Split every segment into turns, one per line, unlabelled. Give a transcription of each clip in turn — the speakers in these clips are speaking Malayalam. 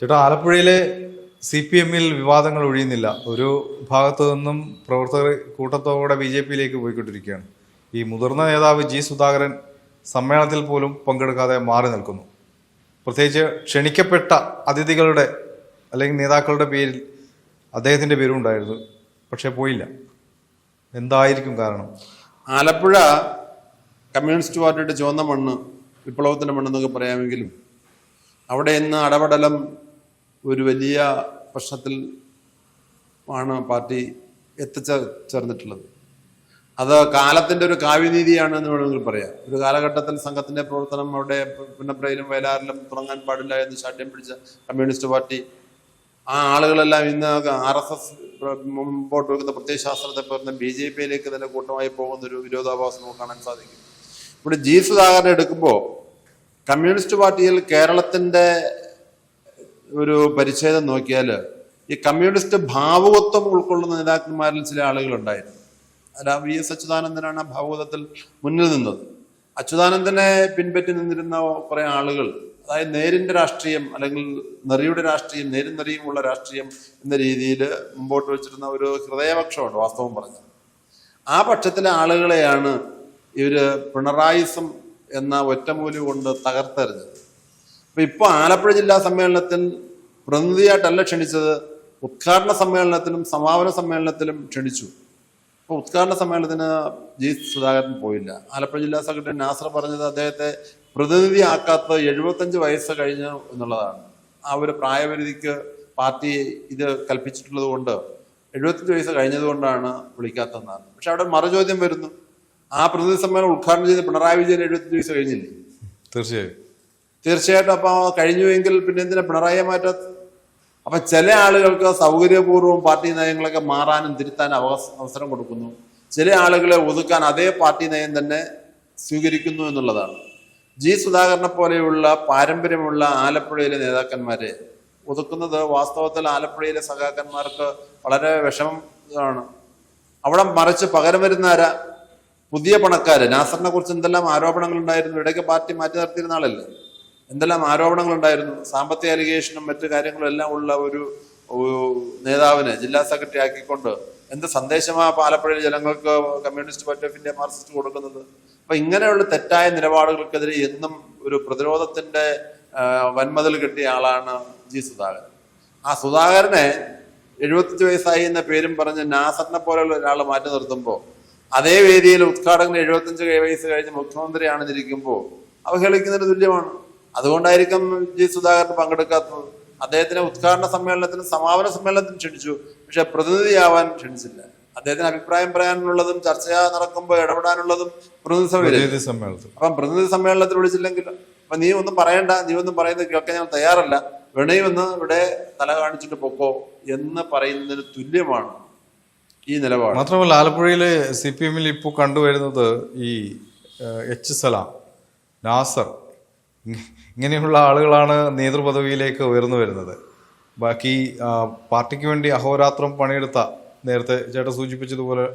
ചേട്ടാ ആലപ്പുഴയിലെ സി പി എമ്മിൽ വിവാദങ്ങൾ ഒഴിയുന്നില്ല. ഒരു ഭാഗത്തു നിന്നും പ്രവർത്തകർ കൂട്ടത്തോടെ ബി ജെ പിയിലേക്ക് പോയിക്കൊണ്ടിരിക്കുകയാണ്. ഈ മുതിർന്ന നേതാവ് ജി സുധാകരൻ സമ്മേളനത്തിൽ പോലും പങ്കെടുക്കാതെ മാറി നിൽക്കുന്നു. പ്രത്യേകിച്ച് ക്ഷണിക്കപ്പെട്ട അതിഥികളുടെ അല്ലെങ്കിൽ നേതാക്കളുടെ പേരിൽ അദ്ദേഹത്തിന്റെ പേരും ഉണ്ടായിരുന്നു. പക്ഷേ പോയില്ല. എന്തായിരിക്കും കാരണം?
ആലപ്പുഴ കമ്മ്യൂണിസ്റ്റ് പാർട്ടിയുടെ ചുവന്ന മണ്ണ് വിപ്ലവത്തിന്റെ മണ്ണെന്നൊക്കെ പറയാമെങ്കിലും അവിടെ ഇന്ന് അടപടലം ഒരു വലിയ പ്രശ്നത്തിൽ ആണ് പാർട്ടി എത്തിച്ചേർന്നിട്ടുള്ളത് അത് കാലത്തിന്റെ ഒരു കാവ്യനീതിയാണ് എന്ന് വേണമെങ്കിൽ പറയാം. ഒരു കാലഘട്ടത്തിൽ സംഘത്തിന്റെ പ്രവർത്തനം അവിടെ പുന്നപ്രയിലും വയലാറിലും തുടങ്ങാൻ പാടില്ല എന്ന് ശാഠ്യം പിടിച്ച കമ്മ്യൂണിസ്റ്റ് പാർട്ടി ആ ആളുകളെല്ലാം ഇന്ന് ആർ എസ് എസ് മുമ്പോട്ട് വെക്കുന്ന പ്രത്യയശാസ്ത്രത്തെ പറഞ്ഞ ബി ജെ പിയിലേക്ക് തന്നെ കൂട്ടമായി പോകുന്ന ഒരു വിരോധാഭാസം നമുക്ക് കാണാൻ സാധിക്കും. ഇവിടെ ജി സുധാകരനെ എടുക്കുമ്പോൾ കമ്മ്യൂണിസ്റ്റ് പാർട്ടിയിൽ കേരളത്തിന്റെ ഒരു പരിച്ഛേദം നോക്കിയാൽ ഈ കമ്മ്യൂണിസ്റ്റ് ഭാവുകത്വം ഉൾക്കൊള്ളുന്ന നേതാക്കന്മാരിൽ ചില ആളുകളുണ്ടായിരുന്നു. അല്ല വി എസ് അച്യുതാനന്ദനാണ് ആ ഭാവകത്വത്തിൽ മുന്നിൽ നിന്നത്. അച്യുതാനന്ദനെ പിൻപറ്റി നിന്നിരുന്ന കുറെ ആളുകൾ അതായത് നേരിന്റെ രാഷ്ട്രീയം അല്ലെങ്കിൽ നെറിയുടെ രാഷ്ട്രീയം നേരും നെറിയുമുള്ള രാഷ്ട്രീയം എന്ന രീതിയിൽ മുമ്പോട്ട് വെച്ചിരുന്ന ഒരു ഹൃദയപക്ഷമുണ്ട് വാസ്തവം പറഞ്ഞത്. ആ പക്ഷത്തിലെ ആളുകളെയാണ് ഇവർ പിണറായിസം എന്ന ഒറ്റമൂലി കൊണ്ട് തകർത്തെറിഞ്ഞത്. അപ്പൊ ഇപ്പൊ ആലപ്പുഴ ജില്ലാ സമ്മേളനത്തിൽ പ്രതിനിധിയായിട്ടല്ല ക്ഷണിച്ചത്. ഉദ്ഘാടന സമ്മേളനത്തിലും സമാപന സമ്മേളനത്തിലും ക്ഷണിച്ചു. അപ്പൊ ഉദ്ഘാടന സമ്മേളനത്തിന് ജി സുധാകരൻ പോയില്ല. ആലപ്പുഴ ജില്ലാ സെക്രട്ടറി നാസർ പറഞ്ഞത് അദ്ദേഹത്തെ പ്രതിനിധിയാക്കാത്തത് എഴുപത്തഞ്ച് വയസ്സ് കഴിഞ്ഞു എന്നുള്ളതാണ്. ആ ഒരു പ്രായപരിധിക്ക് പാർട്ടി ഇത് കൽപ്പിച്ചിട്ടുള്ളത് കൊണ്ട് എഴുപത്തഞ്ച് വയസ്സ് കഴിഞ്ഞതുകൊണ്ടാണ് വിളിക്കാത്തതെന്നാണ്. പക്ഷെ അവിടെ മറുചോദ്യം വരുന്നു. ആ പ്രതിനിധി സമ്മേളനം ഉദ്ഘാടനം ചെയ്ത് പിണറായി വിജയൻ എഴുപത്തഞ്ച് വയസ്സ് കഴിഞ്ഞില്ലേ?
തീർച്ചയായും.
തീർച്ചയായിട്ടും അപ്പോൾ കഴിഞ്ഞുവെങ്കിൽ പിന്നെ എന്തിനാ പിണറായിയെ മാറ്റാത്ത അപ്പൊ ചില ആളുകൾക്ക് സൗകര്യപൂർവം പാർട്ടി നയങ്ങളൊക്കെ മാറാനും തിരുത്താനും അവസ- അവസരം കൊടുക്കുന്നു. ചില ആളുകളെ ഒതുക്കാൻ അതേ പാർട്ടി നയം തന്നെ സ്വീകരിക്കുന്നു എന്നുള്ളതാണ്. ജി സുധാകരനെ പോലെയുള്ള പാരമ്പര്യമുള്ള ആലപ്പുഴയിലെ നേതാക്കന്മാരെ ഒതുക്കുന്നത് വാസ്തവത്തിൽ ആലപ്പുഴയിലെ സഖാക്കന്മാർക്ക് വളരെ വിഷമമാണ് അവിടെ മറിച്ച് പകരം വരുന്ന ആരാ? പുതിയ പണക്കാര്. നാസറിനെ കുറിച്ച് എന്തെല്ലാം ആരോപണങ്ങൾ ഉണ്ടായിരുന്നു ഇടയ്ക്ക് പാർട്ടി മാറ്റി നിർത്തിയിരുന്ന ആളല്ലേ? എന്തെല്ലാം ആരോപണങ്ങളുണ്ടായിരുന്നു? സാമ്പത്തിക അലിഗേഷനും മറ്റു കാര്യങ്ങളും എല്ലാം ഉള്ള ഒരു നേതാവിനെ ജില്ലാ സെക്രട്ടറി ആക്കിക്കൊണ്ട് എന്ത് സന്ദേശമാണ് പാലപ്പുഴയിൽ ജനങ്ങൾക്ക് Communist Party of India Marxist കൊടുക്കുന്നത്? അപ്പൊ ഇങ്ങനെയുള്ള തെറ്റായ നിലപാടുകൾക്കെതിരെ എന്നും ഒരു പ്രതിരോധത്തിന്റെ വന്മതിൽ കിട്ടിയ ആളാണ് ജി സുധാകരൻ. ആ സുധാകരനെ എഴുപത്തഞ്ച് വയസ്സായി എന്ന പേരും പറഞ്ഞ് നാസറിനെ പോലെയുള്ള ഒരാൾ മാറ്റി നിർത്തുമ്പോൾ അതേ വേദിയിൽ ഉദ്ഘാടകന് എഴുപത്തഞ്ച് വയസ്സ് കഴിഞ്ഞ് മുഖ്യമന്ത്രിയാണെന്നിരിക്കുമ്പോൾ അവഹേളിക്കുന്നതിന് തുല്യമാണ്. അതുകൊണ്ടായിരിക്കും ജി സുധാകരൻ പങ്കെടുക്കാത്തത്. അദ്ദേഹത്തിനെ ഉദ്ഘാടന സമ്മേളനത്തിനും സമാപന സമ്മേളനത്തിനും ക്ഷണിച്ചു. പക്ഷെ പ്രതിനിധിയാവാൻ ക്ഷണിച്ചില്ല. അദ്ദേഹത്തിന് അഭിപ്രായം പറയാനുള്ളതും ചർച്ച നടക്കുമ്പോൾ ഇടപെടാനുള്ളതും പ്രതിനിധി
സമ്മേളനം സമ്മേളനത്തിൽ.
അപ്പം പ്രതിനിധി സമ്മേളനത്തിൽ വിളിച്ചില്ലെങ്കിൽ അപ്പൊ നീ ഒന്നും പറയണ്ട നീ ഒന്നും പറയുന്നത് കേൾക്കാൻ ഞാൻ തയ്യാറല്ല. വേണമെന്ന് ഇവിടെ തല കാണിച്ചിട്ട് പൊക്കോ എന്ന് പറയുന്നതിന് തുല്യമാണ് ഈ നിലപാട്.
മാത്രമല്ല ആലപ്പുഴയിലെ സി പി എമ്മിൽ ഇപ്പോൾ കണ്ടുവരുന്നത് ഈ എച്ച് സലാം നാസർ ഇങ്ങനെയുള്ള ആളുകളാണ് നേതൃപദവിയിലേക്ക് ഉയർന്നു വരുന്നത്. ബാക്കി പാർട്ടിക്ക് വേണ്ടി അഹോരാത്രം പണിയെടുത്ത നേരത്തെ ചേട്ടൻ സൂചിപ്പിച്ചതുപോലെ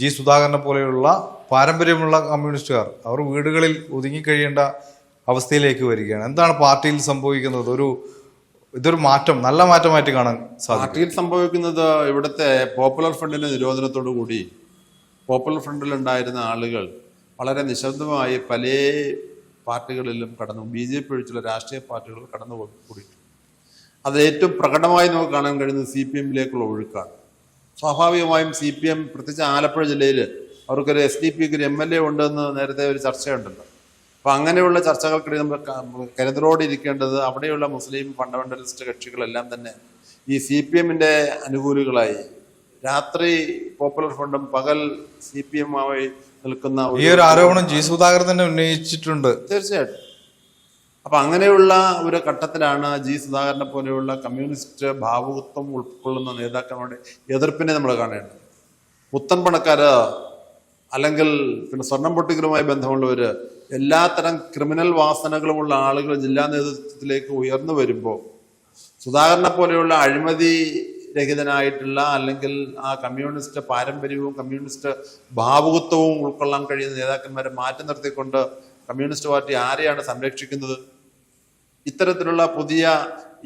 ജി സുധാകരനെ പോലെയുള്ള പാരമ്പര്യമുള്ള കമ്മ്യൂണിസ്റ്റുകാർ അവർ വീടുകളിൽ ഒതുങ്ങിക്കഴിയേണ്ട അവസ്ഥയിലേക്ക് വരികയാണ്. എന്താണ് പാർട്ടിയിൽ സംഭവിക്കുന്നത്? ഒരു ഇതൊരു മാറ്റം നല്ല മാറ്റമായിട്ട് കാണാൻ സാധിക്കും.
പാർട്ടിയിൽ സംഭവിക്കുന്നത് ഇവിടുത്തെ പോപ്പുലർ ഫ്രണ്ടിന്റെ നിരോധനത്തോടു കൂടി പോപ്പുലർ ഫ്രണ്ടിലുണ്ടായിരുന്ന ആളുകൾ വളരെ നിശബ്ദമായി പല പാർട്ടികളിലും കടന്നു ബി ജെ പി ഒഴിച്ചുള്ള രാഷ്ട്രീയ പാർട്ടികൾ കടന്നു കൂടിയിട്ടുണ്ട് അത് ഏറ്റവും പ്രകടമായി നമുക്ക് കാണാൻ കഴിയുന്നത് സി പി എമ്മിലേക്കുള്ള ഒഴുക്കാണ്. സ്വാഭാവികമായും സി പി എം പ്രത്യേകിച്ച് ആലപ്പുഴ ജില്ലയിൽ അവർക്കൊരു എസ് ഡി പിക്ക് ഒരു എം എൽ എ ഉണ്ടെന്ന് നേരത്തെ ഒരു ചർച്ചയുണ്ടല്ലോ. അപ്പം അങ്ങനെയുള്ള ചർച്ചകൾക്കിടയിൽ നമ്മൾ കരുതലോടെ ഇരിക്കേണ്ടത് അവിടെയുള്ള മുസ്ലിം ഫണ്ടമെന്റലിസ്റ്റ് കക്ഷികളെല്ലാം തന്നെ ഈ സി പി എമ്മിന്റെ അനുകൂലികളായി രാത്രി പോപ്പുലർ ഫ്രണ്ടും പകൽ സി പി എമ്മുമായി നിൽക്കുന്ന
ഈ ഒരു ആരോപണം ജി സുധാകരൻ തന്നെ ഉന്നയിച്ചിട്ടുണ്ട്.
തീർച്ചയായിട്ടും. അപ്പൊ അങ്ങനെയുള്ള ഒരു ഘട്ടത്തിലാണ് ജി സുധാകരനെ പോലെയുള്ള കമ്മ്യൂണിസ്റ്റ് ഭാവുകത്വം ഉൾക്കൊള്ളുന്ന നേതാക്കളുടെ എതിർപ്പിനെ നമ്മൾ കാണേണ്ടത്. പുത്തൻ പണക്കാര് അല്ലെങ്കിൽ പിന്നെ സ്വർണം പൊട്ടിക്കലുമായി ബന്ധമുള്ളവര് എല്ലാത്തരം ക്രിമിനൽ വാസനകളുമുള്ള ആളുകൾ ജില്ലാ നേതൃത്വത്തിലേക്ക് ഉയർന്നു വരുമ്പോൾ സുധാകരനെ പോലെയുള്ള അഴിമതി രഹിതനായിട്ടുള്ള അല്ലെങ്കിൽ ആ കമ്മ്യൂണിസ്റ്റ് പാരമ്പര്യവും കമ്മ്യൂണിസ്റ്റ് ഭാവുകത്വവും ഉൾക്കൊള്ളാൻ കഴിയുന്ന നേതാക്കന്മാരെ മാറ്റി നിർത്തിക്കൊണ്ട് കമ്മ്യൂണിസ്റ്റ് പാർട്ടി ആരെയാണ് സംരക്ഷിക്കുന്നത്? ഇത്തരത്തിലുള്ള പുതിയ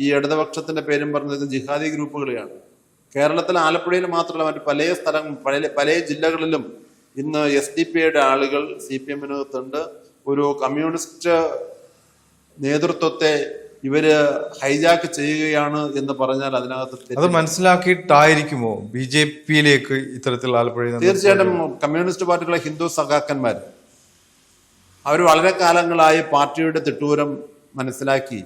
ഈ ഇടതുപക്ഷത്തിന്റെ പേരും പറഞ്ഞത് ജിഹാദി ഗ്രൂപ്പുകളെയാണ് കേരളത്തിൽ ആലപ്പുഴയിൽ മാത്രമല്ല മറ്റ് പല സ്ഥലം പല പല ജില്ലകളിലും ഇന്ന് എസ് ഡി പി ഐയുടെ ആളുകൾ സി പി എമ്മിനകത്തുണ്ട്. ഒരു കമ്മ്യൂണിസ്റ്റ് നേതൃത്വത്തെ ഇവർ ഹൈജാക്ക് ചെയ്യുകയാണ് എന്ന് പറഞ്ഞാൽ അതിനകത്ത്
അത് മനസ്സിലാക്കിയിട്ടായിരിക്കുമോ ബി ജെ പിയിലേക്ക് ഇത്തരത്തിൽ ആലപ്പുഴ
തീർച്ചയായിട്ടും കമ്മ്യൂണിസ്റ്റ് പാർട്ടികളെ ഹിന്ദു സഖാക്കന്മാർ അവർ വളരെ കാലങ്ങളായി പാർട്ടിയുടെ തിട്ടൂരം മനസ്സിലാക്കി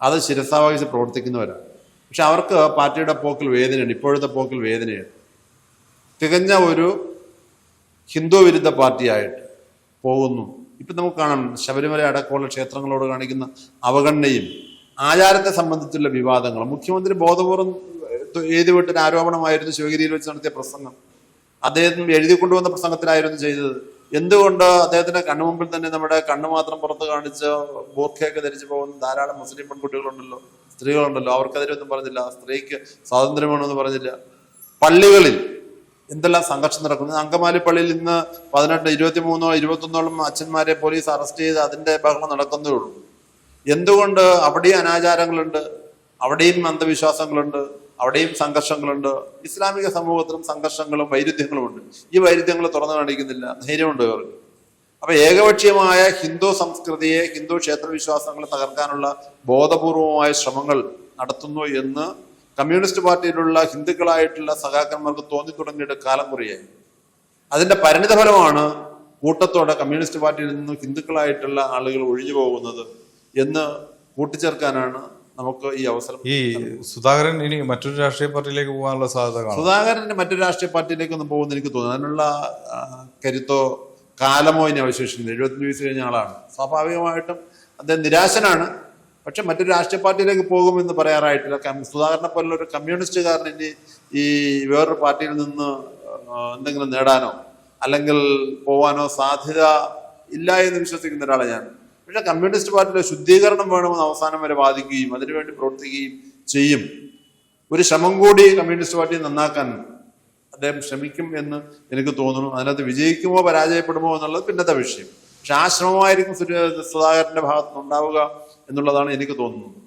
അത് ശിരസാവഹിച്ച് പ്രവർത്തിക്കുന്നവരാണ്. പക്ഷെ അവർക്ക് പാർട്ടിയുടെ പോക്കിൽ വേദനയുണ്ട്. ഇപ്പോഴത്തെ പോക്കിൽ വേദനയുണ്ട്. തികഞ്ഞ ഒരു ഹിന്ദു വിരുദ്ധ പാർട്ടിയായിട്ട് പോകുന്നു. ഇപ്പം നമുക്ക് കാണാം ശബരിമല അടക്കമുള്ള ക്ഷേത്രങ്ങളോട് കാണിക്കുന്ന അവഗണനയും ആചാരത്തെ സംബന്ധിച്ചുള്ള വിവാദങ്ങളും. മുഖ്യമന്ത്രി ബോധപൂർവം എഴുതി വിട്ടൊരു ആരോപണമായിരുന്നു ശിവഗിരിയിൽ വെച്ച് നടത്തിയ പ്രസംഗം. അദ്ദേഹം എഴുതി കൊണ്ടുവന്ന പ്രസംഗത്തിലായിരുന്നു ചെയ്തത്. എന്തുകൊണ്ട് അദ്ദേഹത്തിന്റെ കണ്ണുമുമ്പിൽ തന്നെ നമ്മുടെ കണ്ണു മാത്രം പുറത്ത് കാണിച്ച് ബോർഖയൊക്കെ ധരിച്ചു പോകുന്ന ധാരാളം മുസ്ലിം പെൺകുട്ടികളുണ്ടല്ലോ സ്ത്രീകളുണ്ടല്ലോ. അവർക്കെതിരെ ഒന്നും പറഞ്ഞില്ല. സ്ത്രീക്ക് സ്വാതന്ത്ര്യമാണെന്ന് പറഞ്ഞില്ല. പള്ളികളിൽ എന്തെല്ലാം സംഘർഷം നടക്കുന്നത് അങ്കമാലി പള്ളിയിൽ ഇന്ന് പതിനെട്ട് ഇരുപത്തി മൂന്നോ ഇരുപത്തൊന്നോളം അച്ഛന്മാരെ പോലീസ് അറസ്റ്റ് ചെയ്ത് അതിന്റെ ബഹളം നടക്കുന്നേ ഉള്ളൂ. എന്തുകൊണ്ട് അവിടെയും അനാചാരങ്ങളുണ്ട്? അവിടെയും അന്ധവിശ്വാസങ്ങളുണ്ട്? അവിടെയും സംഘർഷങ്ങളുണ്ട്? ഇസ്ലാമിക സമൂഹത്തിലും സംഘർഷങ്ങളും വൈരുദ്ധ്യങ്ങളും ഉണ്ട്. ഈ വൈരുദ്ധ്യങ്ങൾ തുറന്നു കാണിക്കുന്നില്ല. ധൈര്യമുണ്ട് അവർക്ക് അപ്പൊ ഏകപക്ഷീയമായ ഹിന്ദു സംസ്കൃതിയെ ഹിന്ദു ക്ഷേത്ര വിശ്വാസങ്ങളെ തകർക്കാനുള്ള ബോധപൂർവമായ ശ്രമങ്ങൾ നടത്തുന്നു എന്ന് കമ്മ്യൂണിസ്റ്റ് പാർട്ടിയിലുള്ള ഹിന്ദുക്കളായിട്ടുള്ള സഖാക്കന്മാർക്ക് തോന്നി തുടങ്ങിയിട്ട് കാലം കുറയായി. അതിന്റെ പരിണിതഫലമാണ് കൂട്ടത്തോടെ കമ്മ്യൂണിസ്റ്റ് പാർട്ടിയിൽ നിന്ന് ഹിന്ദുക്കളായിട്ടുള്ള ആളുകൾ ഒഴിഞ്ഞു പോകുന്നത് എന്ന് കൂട്ടിച്ചേർക്കാനാണ് നമുക്ക് ഈ അവസരം
ഈ സുധാകരൻ ഇനി മറ്റൊരു രാഷ്ട്രീയ പാർട്ടിയിലേക്ക് പോകാനുള്ള സാധ്യത കാണും.
സുധാകരന്റെ മറ്റൊരു രാഷ്ട്രീയ പാർട്ടിയിലേക്കൊന്നും പോകുന്ന എനിക്ക് തോന്നുന്നു. അതിനുള്ള കരുത്തോ കാലമോ ഇനി അവശേഷിക്കുന്നു എഴുപത്തഞ്ച് വയസ്സ് കഴിഞ്ഞ ആളാണ്. സ്വാഭാവികമായിട്ടും അദ്ദേഹം നിരാശനാണ്. പക്ഷെ മറ്റൊരു രാഷ്ട്രീയ പാർട്ടിയിലേക്ക് പോകുമെന്ന് പറയാറായിട്ടില്ല. സുധാകരനെ പോലുള്ള ഒരു കമ്മ്യൂണിസ്റ്റുകാരൻ ഇനി ഈ വേറൊരു പാർട്ടിയിൽ നിന്ന് എന്തെങ്കിലും നേടാനോ അല്ലെങ്കിൽ പോവാനോ സാധ്യത ഇല്ല എന്ന് വിശ്വസിക്കുന്ന ഒരാളെ ഞാൻ. പക്ഷെ കമ്മ്യൂണിസ്റ്റ് പാർട്ടിയിലെ ശുദ്ധീകരണം വേണമെന്ന് അവസാനം വരെ വാദിക്കുകയും അതിനുവേണ്ടി പ്രവർത്തിക്കുകയും ചെയ്യും. ഒരു ശ്രമം കൂടി കമ്മ്യൂണിസ്റ്റ് പാർട്ടി നന്നാക്കാൻ അദ്ദേഹം ശ്രമിക്കും എന്ന് എനിക്ക് തോന്നുന്നു. അതിനകത്ത് വിജയിക്കുമോ പരാജയപ്പെടുമോ എന്നുള്ളത് പിന്നത്തെ വിഷയം. പക്ഷെ ആ ശ്രമമായിരിക്കും സുധാകരന്റെ ഭാഗത്തുനിന്ന് ഉണ്ടാവുക. എന്നുള്ളതാണ് എനിക്ക് തോന്നുന്നത്.